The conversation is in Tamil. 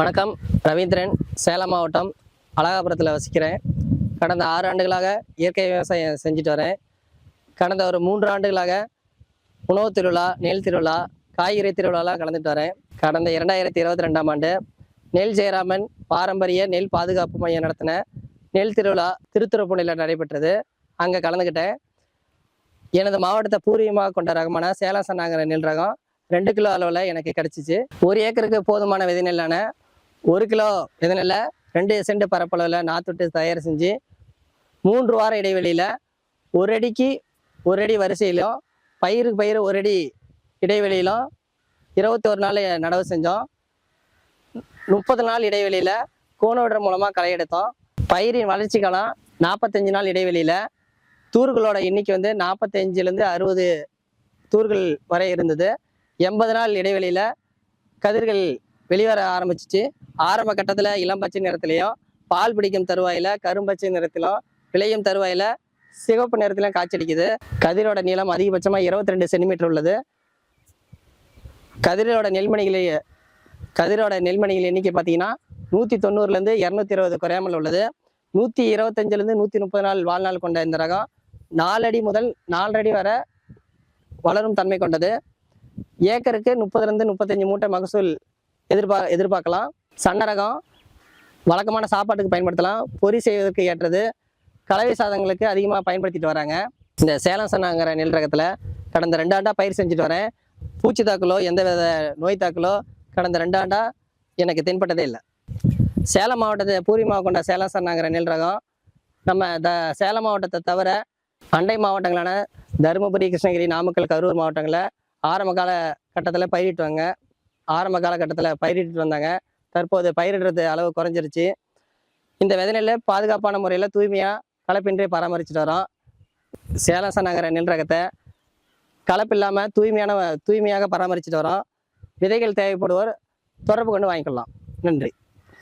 வணக்கம். ரவீந்திரன் சேலம் மாவட்டம் அழகாபுரத்தில் வசிக்கிறேன். கடந்த ஆறு ஆண்டுகளாக இயற்கை விவசாயம் செஞ்சுட்டு வரேன். கடந்த ஒரு மூன்று ஆண்டுகளாக உணவு திருவிழா நெல் திருவிழா காய்கறி திருவிழாலாம் கலந்துட்டு வரேன். கடந்த இரண்டாயிரத்தி இருபத்தி ரெண்டாம் ஆண்டு நெல் ஜெயராமன் பாரம்பரிய நெல் பாதுகாப்பு மையம் நடத்தின நெல் திருவிழா திருத்துறைப்பூண்டியில் நடைபெற்றது. அங்கே கலந்துக்கிட்டேன் எனது மாவட்டத்தை பூர்வீகமாக கொண்ட ரகமான சேலம் சன்னாங்கிற நெல் ரகம் ரெண்டு கிலோ அளவில் எனக்கு கிடச்சிச்சு. ஒரு ஏக்கருக்கு போதுமான விதை நெல்லான ஒரு கிலோ இதனில் ரெண்டு சென்ட் பரப்பளவில் நாற்றுட்டு தயார் செஞ்சு மூன்று வார இடைவெளியில் ஒரு அடிக்கு ஒரு அடி வரிசையிலும் பயிருக்கு பயிர் ஒரு அடி இடைவெளியிலும் இருபத்தி ஒரு நாள் நடவு செஞ்சோம். முப்பது நாள் இடைவெளியில் கோணோடர் மூலமாக களை எடுத்தோம். பயிரின் வளர்ச்சி காலம் நாற்பத்தஞ்சு நாள் இடைவெளியில் தூர்களோட எண்ணிக்கை வந்து நாற்பத்தஞ்சிலேருந்து அறுபது தூர்கள் வரை இருந்தது. எண்பது நாள் இடைவெளியில் கதிர்கள் வெளிவர ஆரம்பிச்சிச்சு. ஆரம்ப கட்டத்தில் இளம் பச்சை நிறத்துலையும் பால் பிடிக்கும் தருவாயில் கரும்பச்சை நிறத்திலும் விளையும் தருவாயில் சிவப்பு நிறத்திலும் காய்ச்சடிக்குது கதிரோட நீளம் அதிகபட்சமாக இருபத்தி ரெண்டு சென்டிமீட்டர் உள்ளது. கதிரோட நெல்மணிகளை கதிரோட நெல்மணிகள் எண்ணிக்கை பார்த்தீங்கன்னா நூற்றி தொண்ணூறுலேருந்து இரநூத்தி இருபது குறையாமல் உள்ளது. நூற்றி இருபத்தஞ்சிலேருந்து நூற்றி முப்பது நாள் வாழ்நாள் கொண்ட இந்த ரகம் நாலடி முதல் நாலரை வரை வளரும் தன்மை கொண்டது. ஏக்கருக்கு முப்பதுலேருந்து முப்பத்தஞ்சு மூட்டை மகசூல் எதிர்பார் எதிர்பார்க்கலாம். சன்ன ரகம் வழக்கமான சாப்பாட்டுக்கு பயன்படுத்தலாம். பொரி செய்வதற்கு ஏற்றது. கலவை சாதங்களுக்கு அதிகமாக பயன்படுத்திட்டு வராங்க. இந்த சேலம் சன்னாங்கிற நெல் ரகத்தில் கடந்த ரெண்டு ஆண்டாக பயிர் செஞ்சுட்டு வரேன். பூச்சி தாக்கலோ எந்த வித நோய் தாக்கலோ கடந்த ரெண்டு ஆண்டாக எனக்கு தென்பட்டதே இல்லை. சேலம் மாவட்டத்தை பூர்வீகமாக கொண்ட சேலம் சன்னாங்கிற நெல் ரகம் நம்ம த சேலம் மாவட்டத்தை தவிர அண்டை மாவட்டங்களான தருமபுரி கிருஷ்ணகிரி நாமக்கல் கரூர் மாவட்டங்களில் ஆரம்ப கால கட்டத்தில் பயிரிட்டுவாங்க. ஆரம்ப காலகட்டத்தில் பயிரிட்டு வந்தாங்க. தற்போது பயிரிடுறது அளவு குறைஞ்சிருச்சு. இந்த விதைநெல்லை பாதுகாப்பான முறையில் தூய்மையாக கலப்பின்றி பராமரிச்சுட்டு வரோம். சேலச நகர நெல் ரகத்தை கலப்பு இல்லாமல் தூய்மையான தூய்மையாக பராமரிச்சுட்டு வரோம். விதைகள் தேவைப்படுவோர் தொடர்பு கொண்டு வாங்கிக்கலாம் நன்றி.